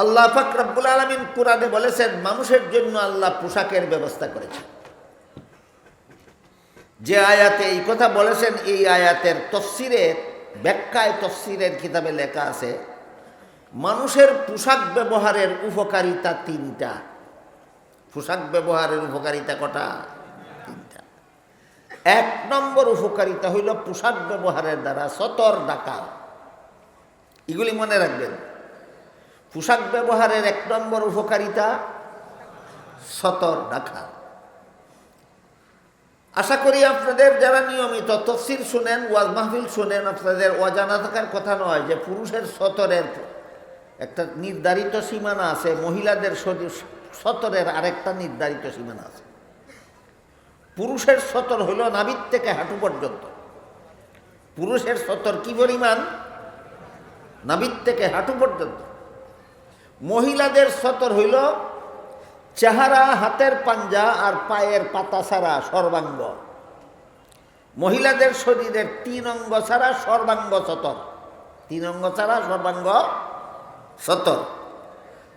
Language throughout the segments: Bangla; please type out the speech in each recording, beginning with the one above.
আল্লাহ ফাকরাবুল আলমিন কোরআনে বলেছেন, মানুষের জন্য আল্লাহ পোশাকের ব্যবস্থা করেছেন। যে আয়াতে এই কথা বলেছেন, এই আয়াতের তফসিরের, ব্যাখ্যায় তফসিরের কিতাবে লেখা আছে, মানুষের পোশাক ব্যবহারের উপকারিতা তিনটা। পোশাক ব্যবহারের উপকারিতা কটা? তিনটা। এক নম্বর উপকারিতা হইল পোশাক ব্যবহারের দ্বারা সতর ডাকা এগুলি মনে রাখবেন পোশাক ব্যবহারের এক নম্বর উপকারিতা সতর ডাকা আশা করি আপনাদের যারা নিয়মিত তফসির শুনেন, ওয়াজ মাহফিল শুনেন, আপনাদের অজানা থাকার কথা নয় যে পুরুষের সতরের একটা নির্ধারিত সীমানা আছে, মহিলাদের সতরের আরেকটা নির্ধারিত সীমানা আছে। পুরুষের সতর হইল নাবিদ থেকে হাঁটু পর্যন্ত। পুরুষের সতর কি পরিমাণ? নাবিদ থেকে হাঁটু পর্যন্ত। মহিলাদের সতর হইল চেহারা, হাতের পাঞ্জা আর পায়ের পাতা ছাড়া সর্বাঙ্গ। মহিলাদের শরীরের তিন অঙ্গ ছাড়া সর্বাঙ্গ সতর। তিন অঙ্গ ছাড়া সর্বাঙ্গ সতর।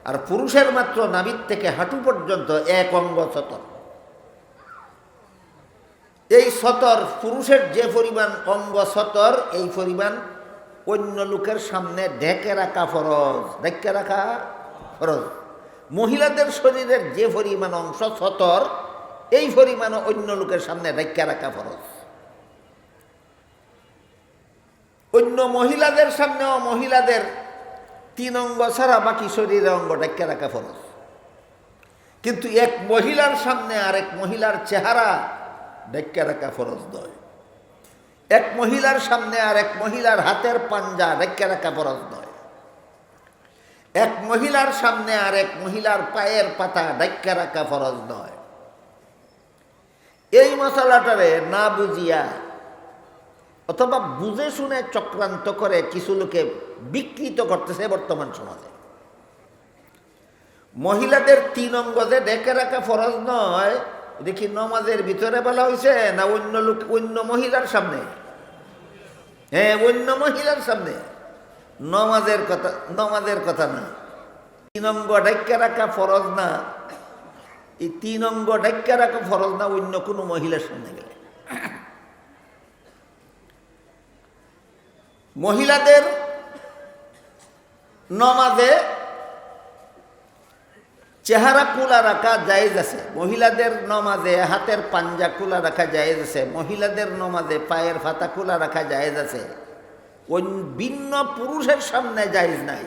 আর পুরুষের মাত্র নাবিদ থেকে হাঁটু পর্যন্ত এক অঙ্গ সতর। এই সতর পুরুষের যে পরিমাণ অঙ্গ সতর, এই পরিমাণ অন্য লোকের সামনে ঢেকে রাখা ফরজ। ঢেকে রাখা ফরজ। মহিলাদের শরীরের যে পরিমাণ অংশ সতর, এই পরিমাণ অন্য লোকের সামনে ঢেকে রাখা ফরজ। অন্য মহিলাদের সামনেও মহিলাদের তিন অঙ্গ ছাড়া বাকি শরীরের অঙ্গ ঢেকে রাখা ফরজ। কিন্তু এক মহিলার সামনে আর এক মহিলার চেহারা ঢেকে রাখা ফরজ নয়। এক মহিলার সামনে আর এক মহিলার হাতের পাঞ্জা ঢেকে রাখা ফরজ নয়। এক মহিলার সামনে আর এক মহিলার পায়ের পাতা ঢেকে রাখা ফরজ নয়। এই মশলাটারে না বুঝিয়া অথবা বুঝে শুনে চক্রান্ত করে কিছু লোকে বিকৃত করতেছে বর্তমান সমাজে। মহিলাদের তিন অঙ্গ যে ডেকে রাখা ফরজ নয় দেখি নমাজের ভিতরে বলা হয়েছে না অন্য লোক, অন্য মহিলার সামনে? হ্যাঁ অন্য মহিলার সামনে। নমাজের কথা নমাজের কথা না। তিন অঙ্গ ডাক্কা রাখা ফরজ না। এই তিন অঙ্গ ডাক্কা রাখা ফরজ না, অন্য কোনো মহিলার সামনে গেলে। মহিলাদের নমাজে চেহারা কুলা রাখা জায়েজ আছে। মহিলাদের নমাজে হাতের পাঞ্জা কুলা রাখা জায়েজ আছে। মহিলাদের নমাজে পায়ের ফাতা কুলা রাখা জায়েজ আছে। ভিন্ন পুরুষের সামনে জায়েজ নাই।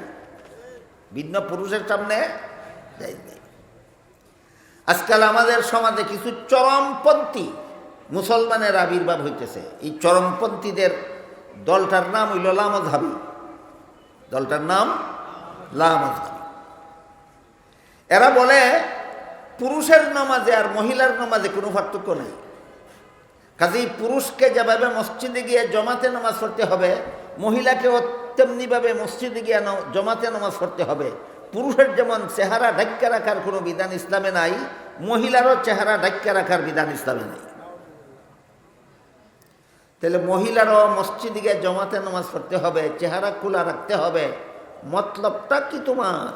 ভিন্ন পুরুষের সামনে জায়েজ নাই। আজকাল আমাদের সমাজে কিছু চরমপন্থী মুসলমানের আবির্ভাব হইতেছে। এই চরমপন্থীদের দলটার নাম হইল লামজহাবি দলটার নাম লামজহাবি এরা বলে, পুরুষের নামাজে আর মহিলার নামাজে কোনো পার্থক্য নেই। কাজেই পুরুষকে যেভাবে মসজিদে গিয়ে জমাতে নামাজ পড়তে হবে মহিলাকেও তেমনিভাবে মসজিদে গিয়ে জমাতে নামাজ পড়তে হবে। পুরুষের যেমন চেহারা ঢাক্কা রাখার কোনো বিধান ইসলামে নাই, মহিলারও চেহারা ঢাক্কা রাখার বিধান ইসলামে নাই। তাহলে মহিলারও মসজিদে গিয়ে জমাতে নামাজ পড়তে হবে, চেহারা খোলা রাখতে হবে। মতলবটা কি তোমার?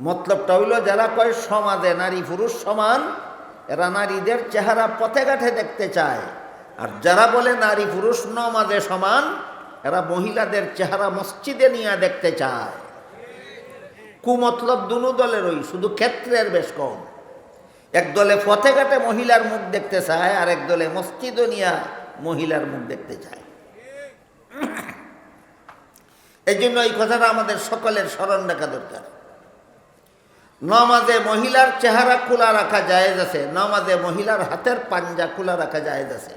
মতলবটা হইল, যারা কয় সমাজে নারী পুরুষ সমান, এরা নারীদের চেহারা পথে ঘাটে দেখতে চায়। আর যারা বলে নারী পুরুষ নমাজে সমান, এরা মহিলাদের চেহারা মসজিদে নিয়ে দেখতে চায়। কুমতলব দুনো দলেরই শুধু ক্ষেত্রের বেশ কম। এক দলে পথে ঘাটে মহিলার মুখ দেখতে চায়, আর এক দলে মসজিদও নিয়ে মহিলার মুখ দেখতে চায়। এই জন্য এই কথাটা আমাদের সকলের স্মরণ রাখা দরকার। নমাজে মহিলার চেহারা খোলা রাখা জায়েজ আছে, নমাজে মহিলার হাতের পাঞ্জা খোলা রাখা জায়েজ আছে।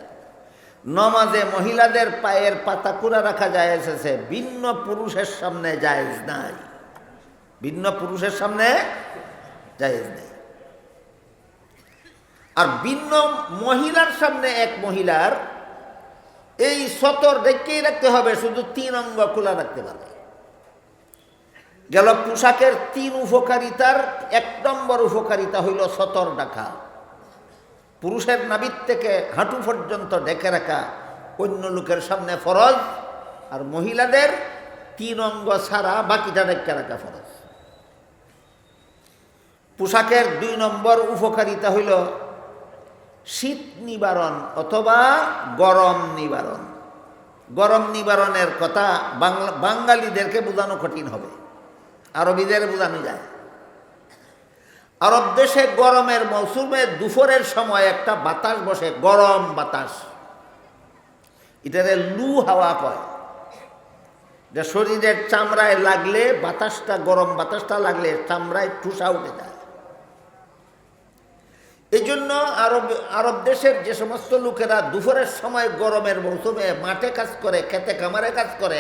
নমাজে মহিলাদের পায়ের পাতা খোলা রাখা জায়েজ আছে, ভিন্ন পুরুষের সামনে জায়েজ নাই। ভিন্ন পুরুষের সামনে জায়েজ নেই। আর ভিন্ন মহিলার সামনে এক মহিলার এই সতর রেখেই রাখতে হবে, শুধু তিন অঙ্গ খোলা রাখতে পারবে। গেল পোশাকের তিন উপকারিতার এক নম্বর উপকারিতা হইল সতর ডাকা। পুরুষের নাবিদ থেকে হাঁটু পর্যন্ত ডেকে রাখা অন্য লোকের সামনে ফরজ, আর মহিলাদের তিন অঙ্গ ছাড়া বাকিটা ডেকে রাখা ফরজ। পোশাকের দুই নম্বর উপকারিতা হইল শীত নিবারণ অথবা গরম নিবারণ। গরম নিবারণের কথা বাঙালিদেরকে বোঝানো কঠিন হবে। আরবিদের বোঝানো যায়। আরব দেশে গরমের মৌসুমে দুপুরের সময় একটা বাতাস বসে, গরম বাতাস। এটারে লু হাওয়া কয়। যা শরীরের চামড়ায় লাগলে বাতাসটা, গরম বাতাসটা লাগলে চামড়ায় ঠুসা উঠে যায়। এই জন্য আরব আরব দেশের যে সমস্ত লোকেরা দুপুরের সময় গরমের মৌসুমে মাঠে কাজ করে, খেতে কামারে কাজ করে,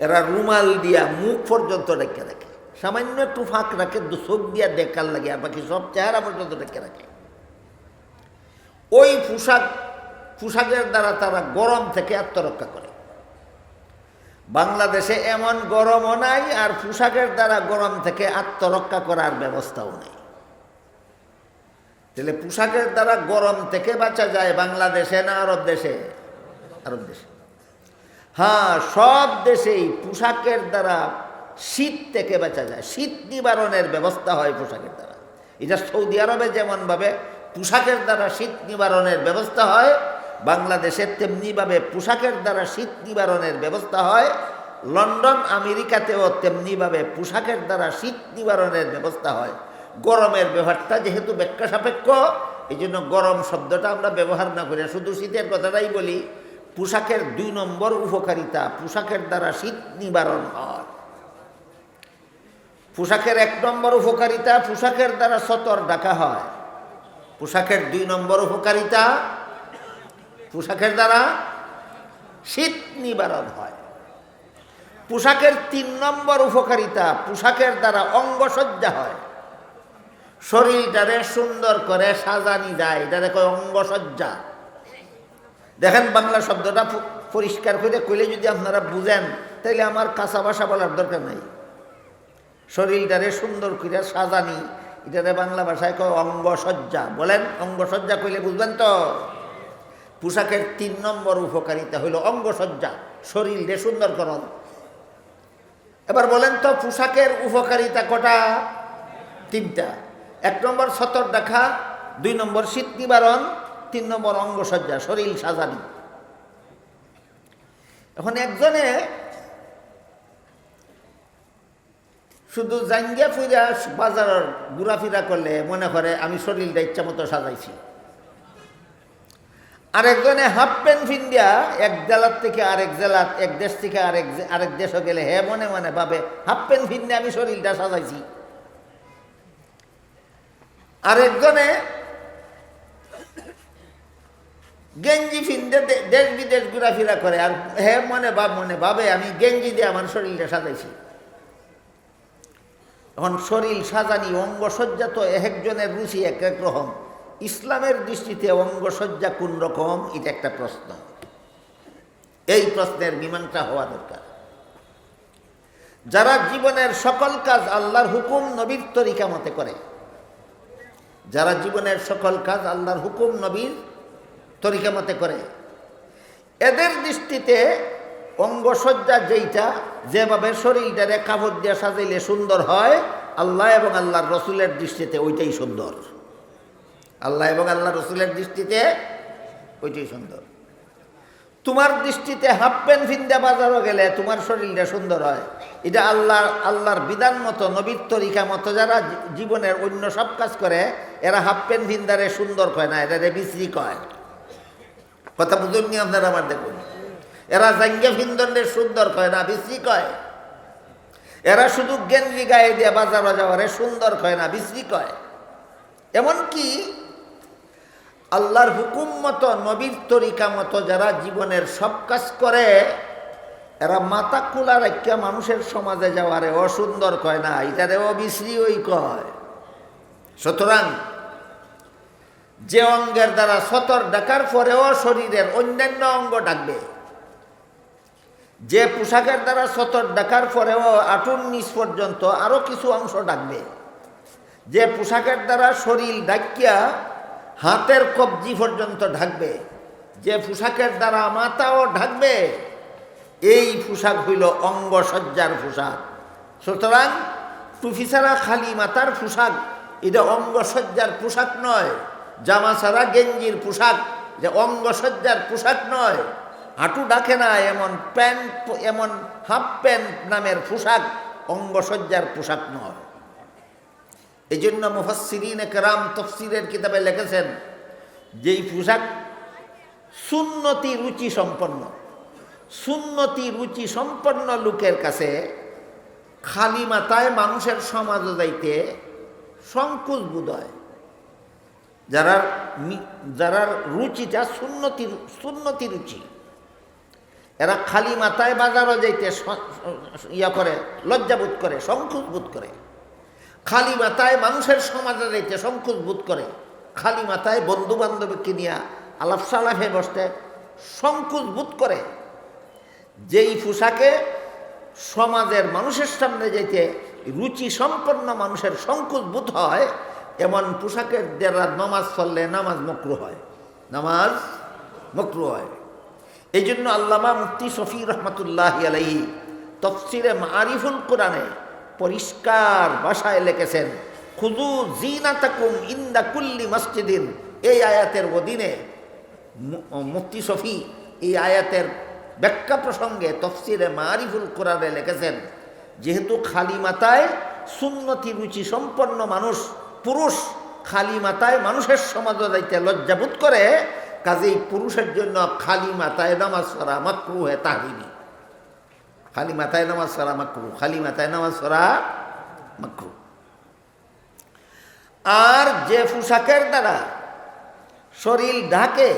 এরা রুমাল দিয়া মুখ পর্যন্ত রেখে রাখে সামান্য একটু ফাঁক রাখে চোখ দিয়া দেখার লাগে, আর বাকি সব চেহারা পর্যন্ত রেখে রাখে। ওই পোশাক, পোশাকের দ্বারা তারা গরম থেকে আত্মরক্ষা করে। বাংলাদেশে এমন গরমও নাই, আর পোশাকের দ্বারা গরম থেকে আত্মরক্ষা করার ব্যবস্থাও নেই। তাহলে পোশাকের দ্বারা গরম থেকে বাঁচা যায় বাংলাদেশে না আরব দেশে? আরব দেশে। হ্যাঁ সব দেশেই পোশাকের দ্বারা শীত থেকে বাঁচা যায়। শীত নিবারণের ব্যবস্থা হয় পোশাকের দ্বারা। এটা সৌদি আরবে যেমনভাবে পোশাকের দ্বারা শীত নিবারণের ব্যবস্থা হয়, বাংলাদেশে তেমনিভাবে পোশাকের দ্বারা শীত নিবারণের ব্যবস্থা হয়, লন্ডন আমেরিকাতেও তেমনিভাবে পোশাকের দ্বারা শীত নিবারণের ব্যবস্থা হয়। গরমের ব্যবহারটা যেহেতু ব্যাখ্যা সাপেক্ষ এই জন্য গরম শব্দটা আমরা ব্যবহার না করি শুধু শীতের কথাটাই বলি। পোশাকের দুই নম্বর উপকারিতা, পোশাকের দ্বারা শীত নিবারণ হয়। পোশাকের এক নম্বর উপকারিতা, পোশাকের দ্বারা সতর ডাকা হয়। পোশাকের দুই নম্বর উপকারিতা, পোশাকের দ্বারা শীত নিবারণ হয়। পোশাকের তিন নম্বর উপকারিতা, পোশাকের দ্বারা অঙ্গসজ্জা হয়। শরীরটারে সুন্দর করে সাজানি যায়, এটারে কয় অঙ্গসজ্জা। দেখেন বাংলা শব্দটা পরিষ্কার করে কইলে যদি আপনারা বুঝেন তাহলে আমার কাঁচা ভাষা বলার দরকার নাই। শরীরটারে সুন্দর করে সাজানি। এটারে বাংলা ভাষায় কয় অঙ্গসজ্জা। বলেন, অঙ্গসজ্জা কইলে বুঝবেন তো? পোশাকের তিন নম্বর উপকারিতা হইল অঙ্গসজ্জা শরীর শরীরে সুন্দরকরণ এবার বলেন তো, পোশাকের উপকারিতা কটা? তিনটা। এক নম্বর সতর দেখা, দুই নম্বর শীত নিবারণ তিন নম্বর অঙ্গসজ্জা, শরীর সাজানি। এখন একজনে শুধু জাঙ্গিয়া ফুইরা বাজারের ঘুরাফিরা করলে মনে করে আমি শরীরটা ইচ্ছা মতো সাজাইছি। আরেকজনে হাফ প্যান্ট ফিন্ডিয়া এক জেলার থেকে আরেক জেলার, এক দেশ থেকে আরেক আরেক দেশও গেলে হে মনে মনে ভাবে হাফ প্যান্ট ফিন্ডে আমি শরীরটা সাজাইছি। আরেকজনে গেঞ্জি ফিন্দে দেশ বিদেশ ঘোরাফেরা করে আর হে মনে ভাব, মনে ভাবে আমি গেঞ্জি দিয়ে আমার শরীরটা সাজাইছি। এখন শরীর সাজানি, অঙ্গসজ্জা তো একজনের রুচি এক এক রকম। ইসলামের দৃষ্টিতে অঙ্গসজ্জা কোন রকম? এটা একটা প্রশ্ন। এই প্রশ্নের মীমাংসা হওয়া দরকার। যারা জীবনের সকল কাজ আল্লাহর হুকুম নবীর তরিকা মতে করে, যারা জীবনের সকল কাজ আল্লাহর হুকুম নবীর তরিকা মতে করে, এদের দৃষ্টিতে অঙ্গসজ্জা যেইটা, যেভাবে শরীরটারে কাপড় দিয়ে সাজাইলে সুন্দর হয় আল্লাহ এবং আল্লাহর রসুলের দৃষ্টিতে ওইটাই সুন্দর। আল্লাহ এবং আল্লাহ রসুলের দৃষ্টিতে ওইটাই সুন্দর। তোমার দৃষ্টিতে হাফ প্যান্ট ফিন্দা বাজারও গেলে তোমার শরীরটা সুন্দর হয়। এটা আল্লাহ আল্লাহর বিধান মতো, নবীর তরিকা মতো যারা জীবনের অন্য সব কাজ করে, এরা হাফ প্যান্ট ফিন্দারে সুন্দর কয় না এরা বিশ্রী কয়। কথা বুঝুন নি আপনারা আমার দেখুন? এরা জাঙ্গা ফিন্দনের সুন্দর কয় না, বিশ্রী কয়? এরা শুধু গেঞ্জি গায়ে দিয়ে বাজার যাওয়ারে সুন্দর কয় না, বিশ্রী কয়। এমনকি আল্লাহর হুকুম মতো, নবীর তরিকা মতো যারা জীবনের সব কাজ করে, এরা মাথা খোলা রাখিয়া মানুষের সমাজে যাওয়ারে অসুন্দর কয় না, এটারে অবিশ্রী ওই কয়। সুতরাং যে অঙ্গের দ্বারা সতর ডাকার পরেও শরীরের অন্যান্য অঙ্গ ডাকবে। যে পোশাকের দ্বারা সতর ডাকার পরেও আটুন নিচ পর্যন্ত আরও কিছু অংশ ডাকবে। যে পোশাকের দ্বারা শরীর ডাকিয়া হাতের কবজি পর্যন্ত ঢাকবে, যে পোশাকের দ্বারা মাথাও ঢাকবে, এই পোশাক হইল অঙ্গসজ্জার পোশাক। সুতরাং টুফি ছাড়া খালি মাতার পোশাক, এটা অঙ্গসজ্জার পোশাক নয়, জামা ছাড়া গেঞ্জির পোশাক, যে অঙ্গসজ্জার পোশাক নয়। হাঁটু ডাকে না, এমন প্যান্ট, এমন হাফ প্যান্ট নামের পোশাক, অঙ্গসজ্জার পোশাক নয়। এই জন্য মুফাসিরিন একরাম তফসিরের কিতাবে লিখেছেন যেই পোশাক সুন্নতি রুচি সম্পন্ন, সুন্নতি রুচি সম্পন্ন লোকের কাছে খালি মাথায় মানুষের সমাজ যাইতে সংকুচ বোধ হয়। যারা যারা রুচিটা সুন্নতি সুন্নতি রুচি। এরা খালি মাথায় বাজারও যাইতে ইয়া করে, লজ্জাবোধ করে সংকুচ বোধ করে। খালি মাথায় মানুষের সমাজে যাইতে সংকুচ বোধ করে। খালি মাথায় বন্ধু বান্ধবীকে নিয়ে আলাপ সালাফে বসতে সংকুচ বোধ করে। যেই পোশাকে সমাজের মানুষের সামনে যেতে রুচি সম্পন্ন মানুষের সংকুচ বোধ হয়, এমন পোশাকের দ্বারা নামাজ পড়লে নামাজ মকরু হয়। নামাজ মকরু হয়। এই জন্য আল্লামা মুফতি শফি রহমতুল্লাহ আলাইহি তফসিরে মারিফুল কোরআনে পরিষ্কার ভাষায় লিখেছেন খুদু জিনাতাকুম ইন্দা কুল্লি মসজিদিন। এই আয়াতের অধীনে মুফতি শফি এই আয়াতের ব্যাখ্যা প্রসঙ্গে তফসিরে মারিফুল কোরআনে লিখেছেন, যেহেতু খালি মাথায় সুন্নতি রুচি সম্পন্ন মানুষ, পুরুষ খালি মাথায় মানুষের সমাজ যাইতে লজ্জাবোধ করে কাজেই পুরুষের জন্য খালি মাথায় নামাজ পড়া মাকরু হে তাহরিমি। খালি মাথায় নামাজ পড়া মাকরু খালি মাথায় নামাজ পড়া মাকরু আর যে পোশাকের দ্বারা শরীর ঢাকে,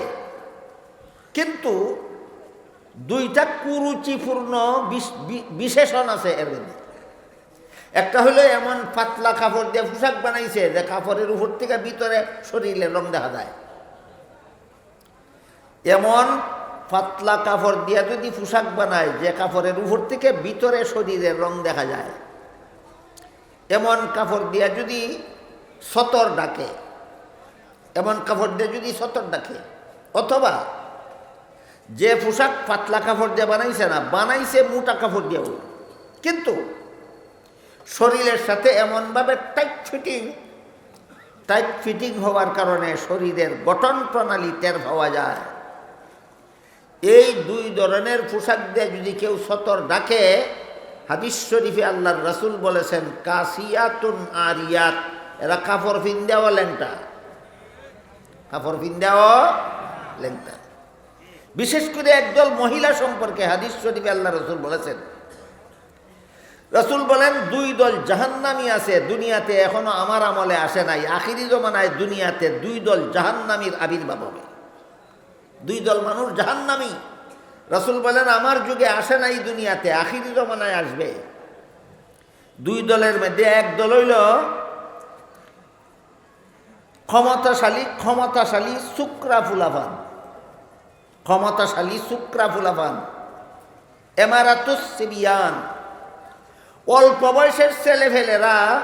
কিন্তু দুইটা কুরুচিপূর্ণ বিশ- বিশেষণ আছে এর মধ্যে। একটা হলো এমন পাতলা কাপড় দিয়ে পোশাক বানাইছে যে কাপড়ের উপর থেকে ভিতরে শরীরে রং দেখা যায়। এমন পাতলা কাপড় দিয়ে যদি পোশাক বানায়, যে কাপড়ের উপর থেকে ভিতরে শরীরের রং দেখা যায়, এমন কাপড় দিয়ে যদি সতর ডাকে, এমন কাপড় দিয়ে যদি সতর ডাকে, অথবা যে পোশাক পাতলা কাপড় দিয়ে বানাইছে না, বানাইছে মোটা কাপড় দিয়েও। কিন্তু শরীরের সাথে এমনভাবে টাইট ফিটিং টাইট ফিটিং হওয়ার কারণে শরীরের গঠন প্রণালী টের পাওয়া যায়। এই দুই ধরনের পোশাক দিয়ে যদি কেউ সতর ডাকে, হাদিস শরীফে আল্লাহর রাসূল বলেছেন, কাসিয়াতুন আরিয়াত এরা কাপড় ফিন্দাও ল্যাংটা কাপড় ফিন্দাও ল্যাংটা বিশেষ করে একদল মহিলা সম্পর্কে হাদিস শরীফে আল্লাহ রসুল বলেছেন। রসুল বলেন, দুই দল জাহান্নামি আছে, দুনিয়াতে এখনও আমার আমলে আসে নাই। আখিরি জমানায় দুনিয়াতে দুই দল জাহান্নামীর আবির্ভাব হবে। দুই দল মানুষ জাহান্নামি। রসুল বলেন, আমার যুগে আসে নাই দুনিয়াতে, আখিরি জমানায় আসবে। দুই দলের মধ্যে এক দল হইল ক্ষমতাশালী ক্ষমতাশালী শুক্রা ফুলাফান। ক্ষমতাশালী শুক্রা ফুলাফান। এমারাতুস সিবিয়ান। অল্প বয়সের ছেলেফেলেরা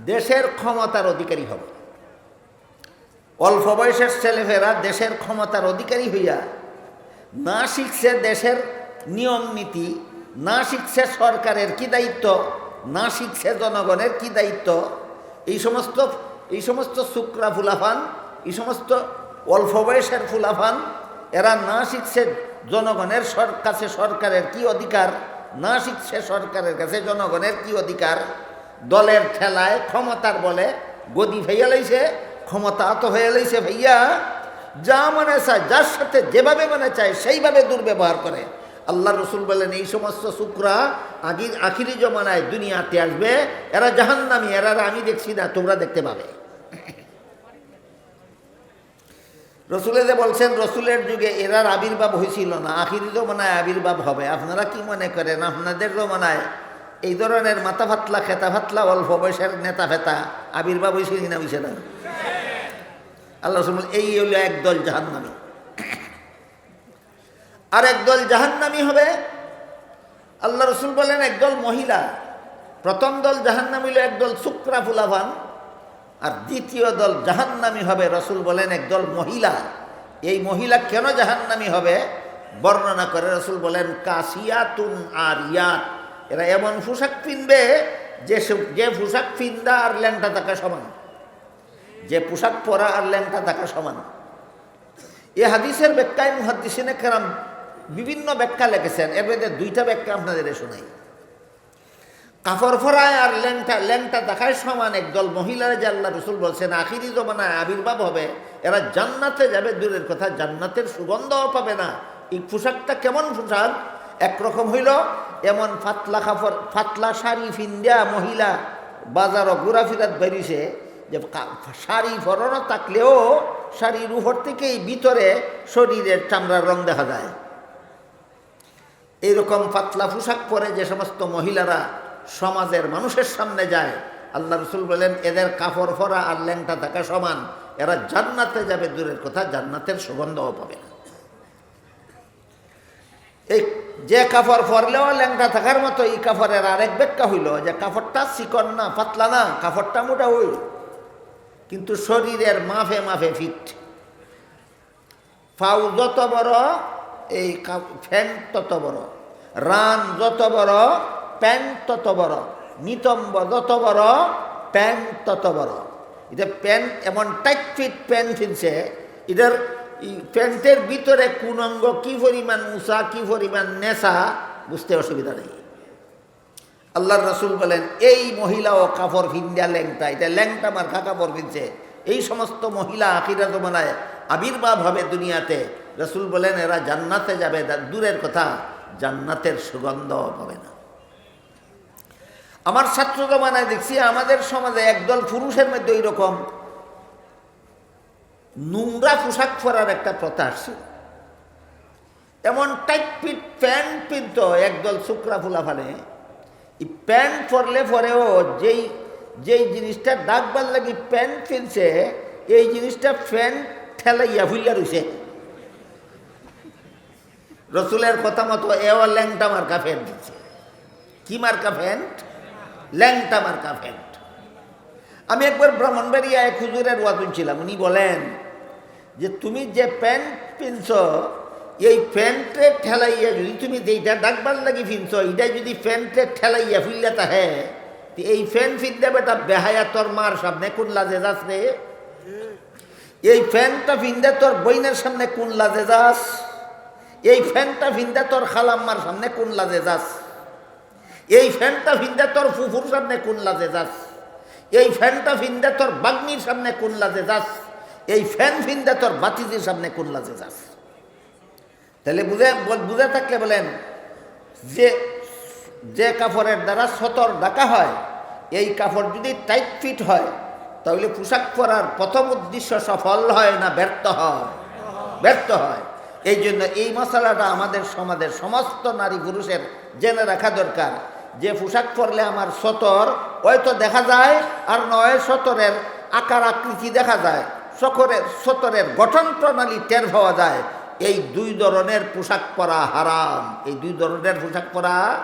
দেশের ক্ষমতার অধিকারী হবে। অল্প বয়সের ছেলেফেরা দেশের ক্ষমতার অধিকারী হইয়া না শিখছে দেশের নিয়ম নীতি, না শিখছে সরকারের কি দায়িত্ব, না শিখছে জনগণের কি দায়িত্ব, এই সমস্ত এই সমস্ত শুক্রা ফুলাফান, এই সমস্ত অল্প বয়সের ফুলাফান, এরা না শিখছে জনগণের কাছে সরকারের কি অধিকার, না শিখছে সরকারের কাছে জনগণের কি অধিকার, দলের ঠেলায় ক্ষমতার বলে গদি ভেইয়া লাইছে ক্ষমতা তো হয়ে লাইছে ভাইয়া। যা মনে চায়, যার সাথে যেভাবে মনে চায়, সেইভাবে দুর্ব্যবহার করে। আল্লাহ রসুল বলেন, এই সমস্ত শুক্রা আগির, আখিরি জমানায় দুনিয়াতে আসবে। এরা জাহান্নামি, এরা আমি দেখছি না, তোমরা দেখতে পাবে। রসুলে যে বলছেন, রসুলের যুগে এরার আবির্ভাব হয়েছিল না, আখিরি জমানায় আবির্ভাব হবে। আপনারা কি মনে করেন, আপনাদের জমানায় এই ধরনের মাথা ফাতলা খেতা ফাতলা অল্প বয়সের নেতা ফেতা আবির্ভাব হয়েছিল না হয়েছে না? আল্লাহ রসুল এই হলো একদল জাহান্নামী। আর একদল জাহান্নামী হবে, আল্লাহ রসুল বলেন একদল মহিলা। প্রথম দল জাহান্নামী হলো একদল শুক্রা ফুলাভান আর দ্বিতীয় দল জাহান্নামী হবে, রসুল বলেন একদল মহিলা। এই মহিলা কেন জাহান্নামী হবে? বর্ণনা করে রসুল বলেন, কাসিয়াতুন আর ইয়াত এরা এমন পোশাক পিনবে, যে যে পোশাক পিন্দা আর ল্যাংটা থাকা সমান। যে পোশাক পরা আর ল্যাংটা থাকা সমান। এ হাদিসের ব্যাখ্যায় মুহাদ্দিসিনে কেরাম বিভিন্ন ব্যাখ্যা লিখেছেন। এর মধ্যে দুইটা ব্যাখ্যা আপনাদের শোনাই। কাপড় ফরায় আর ল্যাংটা ল্যাংটা দেখায় সমান। একদল মহিলারা যে আল্লাহ রসুল বলছেন, আখিরি জমানায় আবির্ভাব হবে। এরা জান্নাতে যাবে, দূরের কথা, জান্নাতের সুগন্ধও পাবে না। এই পোশাকটা কেমন পোশাক? একরকম হইল, এমন ফাতলা কাপড় ফাতলা শাড়ি ফিন্দিয়া মহিলা বাজারও ঘোরাফিরাত বেরিয়েছে। যে শাড়ি ফরনো থাকলেও শাড়ির উপর থেকেই ভিতরে শরীরের চামড়ার রং দেখা যায়। এইরকম পাতলা পোশাক পরে যে সমস্ত মহিলারা সমাজের মানুষের সামনে যায়, আল্লাহ রসুল বলেন, এদের কাপড় ফরা আর ল্যাংটা থাকা সমান। এরা জান্নাতে যাবে, দূরের কথা জান্নাতের সুগন্ধও পাবে না। এই যে কাপড় পরলেও ল্যাংটা থাকার মতো এই কাপড়ের আরেক ব্যাখ্যা হইল যে কাপড়টা চিকন না, পাতলা না, কাপড়টা মোটা হইল। কিন্তু শরীরের মাফে মাফে ফিট ফাউ যত বড়, এই ফ্যান্ট তত বড়। রান যত বড় প্যান্ট তত বড়। নিতম্ব যত বড় প্যান্ট তত বড়। এটা প্যান্ট এমন টাইট ফিট প্যান্ট ফিনছে এটার প্যান্টের ভিতরে কোন অঙ্গ কী পরিমাণ উষা কী পরিমাণ নেশা, বুঝতে অসুবিধা নেই। আল্লাহর রসুল বলেন, এই মহিলাও কাপড় ফিন্দা ল্যাংটা, এটা ল্যাংটা মার্খা কাপড় ফিনছে এই সমস্ত মহিলা আখিরা জমানায় আবির্ভাব হবে দুনিয়াতে। রসুল বলেন, এরা জান্নাতে যাবে। দূরের কথা, জান্নাতের সুগন্ধ পাবে না। আমার ছাত্র জমানায় দেখছি, আমাদের সমাজে একদল পুরুষের মধ্যে ওই রকম নোংরা পোশাক পরার একটা প্রথা আসছে। এমন টাইট প্যান্ট পিনত একদল শুক্রা ফুলা ফালে প্যান্ট পরলে পরেও যেই যেই জিনিসটা ডাকবার লাগে প্যান্ট ফিনছে এই জিনিসটা প্যান্ট ঠেলাইয়া ফুলিয়া রইছে। রসুলের কথা মতো এও ল্যাংটা মার্কা প্যান্ট দিচ্ছে কি মার্কা প্যান্ট ল্যাংটা মার্কা প্যান্ট আমি একবার ব্রাহ্মণবাড়িয়ায় খুজুরের ওয়াজুন ছিলাম উনি বলেন যে, তুমি যে প্যান্ট পিনছ এই প্যান্টে ঠেলাইয়া যদি তুমি যেইটা ডাকবার লাগি ফিনছ এইটা যদি প্যান্টে ঠেলাইয়া ফিরলে তাহে এই প্যান্ট ফিরলে বেটা বেহায়া তোর মার সামনে কোন লাজে যাস রে। এই ফ্যানটা ফিন্দে তোর বইনের সামনে কোন লাজে যাস। এই ফ্যানটা ফিন্দে তোর খালাম্মার সামনে কোন লাজে যাস। এই ফ্যানটা ফিন্দে তোর ফুফুর সামনে কোন লাজে যাস। এই ফ্যানটা ফিন্দে তোর বাগ্নির সামনে কোন লাজে যাস। এই ফ্যান ফিন্দে তোর বাতিজির সামনে কোন লাজে যাস। তাহলে বুঝে বুঝে থাকলে বলেন, যে যে কাপড়ের দ্বারা সতর ডাকা হয়, এই কাপড় যদি টাইট ফিট হয়, তাহলে পোশাক পরার প্রথম উদ্দেশ্য সফল হয় না ব্যর্থ হয়? ব্যর্থ হয়। এই জন্য এই মশলাটা আমাদের সমাজের সমস্ত নারী পুরুষের জেনে রাখা দরকার। যে পোশাক পরলে আমার সতর, হয়তো দেখা যায়, আর নয় সতরের আকার আকৃতি দেখা যায়। সকরের সতরের গঠন প্রণালী টের পাওয়া যায়। এই দুই ধরনের পোশাক পরা হারাম। এই দুই ধরনের পোশাক পরা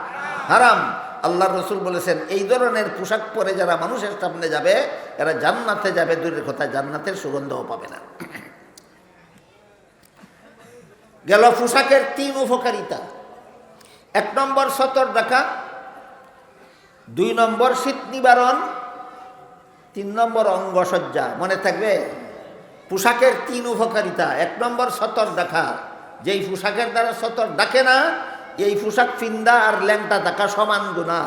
হারাম। আল্লাহ রসুল বলেছেন, এই ধরনের পোশাক পরে যারা মানুষের সামনে যাবে, এরা জান্নাতে যাবে, দূরের কথা, জান্নাতের সুগন্ধও পাবে না। গেল পোশাকের তিন উপকারিতা। এক নম্বর সতর ডাকা দুই নম্বর শীত নিবারণ, তিন নম্বর অঙ্গসজ্জা। মনে থাকবে? পোশাকের তিন উপকারিতা। এক নম্বর, সতর দেখা। যেই পোশাকের দ্বারা সতর ডাকে না, এই পোশাক ফিন্দা আর ল্যাংটা দেখা সমান গুণা।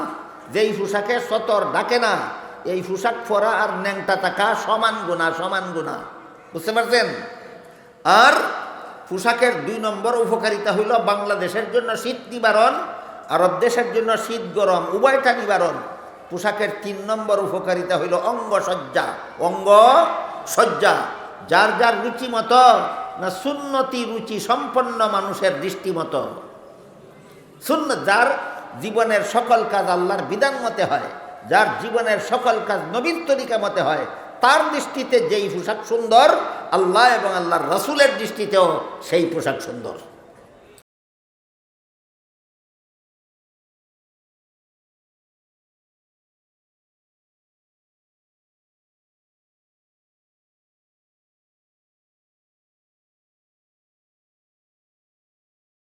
যেই পোশাকে সতর ডাকে না, এই পোশাক পরা আর ল্যাংটা থাকা সমান গুণা সমান গুণা। বুঝতে পারছেন? আর পোশাকের দুই নম্বর উপকারিতা হইল বাংলাদেশের জন্য শীত নিবারণ, আরব দেশের জন্য শীত গরম, উভয়টা নিবারণ। পোশাকের তিন নম্বর উপকারিতা হইল অঙ্গসজ্জা। অঙ্গ সজ্জা যার যার রুচি মতো, না সুন্নতি রুচি সম্পন্ন মানুষের দৃষ্টি মতো। শূন্য যার জীবনের সকল কাজ আল্লাহর বিধান মতে হয়, যার জীবনের সকল কাজ নবীন তরিকা মতে হয়, তার দৃষ্টিতে যেই পোশাক সুন্দর, আল্লাহ এবং আল্লাহর রসুলের দৃষ্টিতেও সেই পোশাক সুন্দর।